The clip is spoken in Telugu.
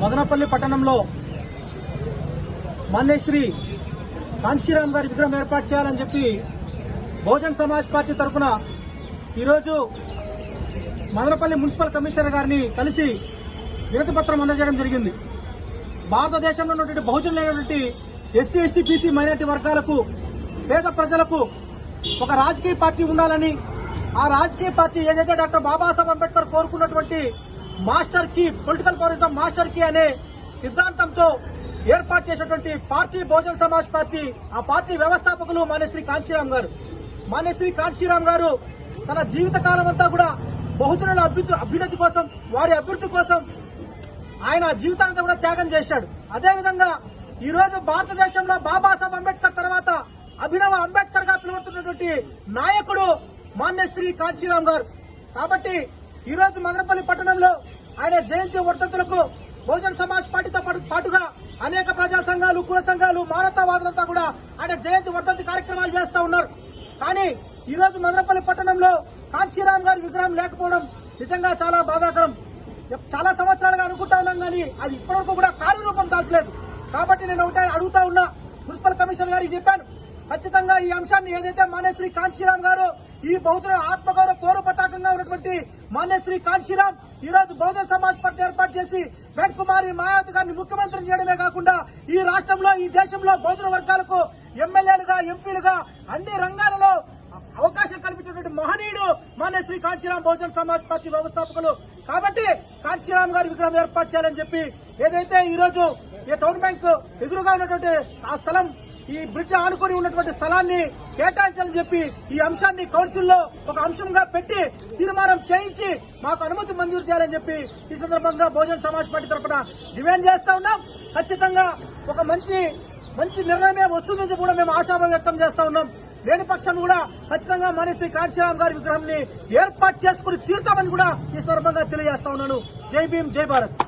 మదనపల్లి పట్టణంలో మాన్యశ్రీ కాంశీరామ్ గారి విగ్రహం ఏర్పాటు చేయాలని చెప్పి బహుజన్ సమాజ్ పార్టీ తరఫున ఈరోజు మదనపల్లి మున్సిపల్ కమిషనర్ గారిని కలిసి వినతి పత్రం అందజేయడం జరిగింది. భారతదేశంలో ఉన్నటువంటి బహుజనులైనటువంటి ఎస్సీ ఎస్టీ బీసీ మైనార్టీ వర్గాలకు పేద ప్రజలకు ఒక రాజకీయ పార్టీ ఉండాలని ఆ రాజకీయ పార్టీ ఏదైతే డాక్టర్ బాబాసాహెబ్ అంబేద్కర్ కోరుకున్నటువంటి master key political power master key అనే సిద్ధాంతంతో ఏర్పాటు చేసినటువంటి పార్టీ బహుజన్ సమాజ్ పార్టీ ఆ పార్టీ వ్యవస్థాపకులు మాన్యశ్రీ కాంశీరామ్ గారు. మాన్యశ్రీ కాంశీరామ్ గారు తన జీవిత కాలం అంతా కూడా బహుజనుల అభ్యున్నతి అభ్యున్నతి కోసం వారి అభివృద్ధి కోసం ఆయన జీవితాంతా కూడా త్యాగం చేశాడు. అదేవిధంగా ఈ రోజు భారతదేశంలో బాబాసాహెబ్ అంబేద్కర్ తర్వాత అభినవ అంబేద్కర్గా పిలువడుతున్నటువంటి నాయకుడు మాన్యశ్రీ కాంశీరామ్ గారు. కాబట్టి ఈరోజు మదనపల్లి పట్టణంలో ఆయన జయంతి వర్ధంతులకు బహుజన్ సమాజ్ పార్టీతో పాటు- పాటుగా అనేక ప్రజా సంఘాలు కుల సంఘాలు మానవతావాదులంతా కూడా ఆయన జయంతి వర్ధంతి కార్యక్రమాలు చేస్తూ ఉన్నారు. కానీ ఈరోజు మదనపల్లి పట్టణంలో కాంశీరామ్ గారి విగ్రహం లేకపోవడం నిజంగా చాలా బాధాకరం. చాలా సంవత్సరాలుగా అనుకుంటా ఉన్నాం కానీ అది ఇప్పటివరకు కూడా కార్యరూపం దాల్చలేదు. కాబట్టి నేను ఒకటే అడుగుతా ఉన్నా. మున్సిపల్ కమిషనర్ గారికి చెప్పాను. ఖచ్చితంగా ఈ అంశాన్ని ఏదైతే మానేశ్రీ కాంశీరామ్ గారు ఈ బహుజన ఆత్మగౌరవ పౌర పతాకంగా ఉన్నటువంటి మాన్యశ్రీ కాంశీరామ్ ఈ రోజు బహుజన సమాజ్ పార్టీ ఏర్పాటు చేసి వెంకట్ కుమారి మాయావతి గారిని ముఖ్యమంత్రిని చేయడమే కాకుండా ఈ రాష్ట్రంలో ఈ దేశంలో బహుజన వర్గాలకు ఎమ్మెల్యేలుగా ఎంపీలుగా అన్ని రంగాలలో అవకాశం కల్పించినటువంటి మహనీయుడు మాన్య శ్రీ కాంచీరామ్ బహుజన్ సమాజ్ పార్టీ వ్యవస్థాపకులు. కాబట్టి కాంచీరామ్ గారి విగ్రహం ఏర్పాటు చేయాలని చెప్పి ఏదైతే ఈ రోజు ఈ టౌన్ బ్యాంక్ ఎదురుగా ఉన్నటువంటి ఆ స్థలం ఈ బ్రిడ్జ్ ఆనుకొని ఉన్నటువంటి స్థలాన్ని కేటాయించాలని చెప్పి ఈ అంశాన్ని కౌన్సిల్లో ఒక అంశంగా పెట్టి తీర్మానం చేయించి మాకు అనుమతి మంజూరు చేయాలని చెప్పి ఈ సందర్భంగా బహుజన్ సమాజ్ పార్టీ తరఫున డిమాండ్ చేస్తా ఉన్నాం. ఖచ్చితంగా ఒక మంచి మంచి నిర్ణయమే వస్తుందని చెప్పి కూడా మేము ఆశాభం వ్యక్తం చేస్తా ఉన్నాం. లేని పక్షం కూడా ఖచ్చితంగా మనశ్రీ కాంశీరామ్ గారి విగ్రహం ఏర్పాటు చేసుకుని తీర్తామని కూడా ఈ సందర్భంగా తెలియజేస్తా ఉన్నాను. జై భీమ్ జై భారత్.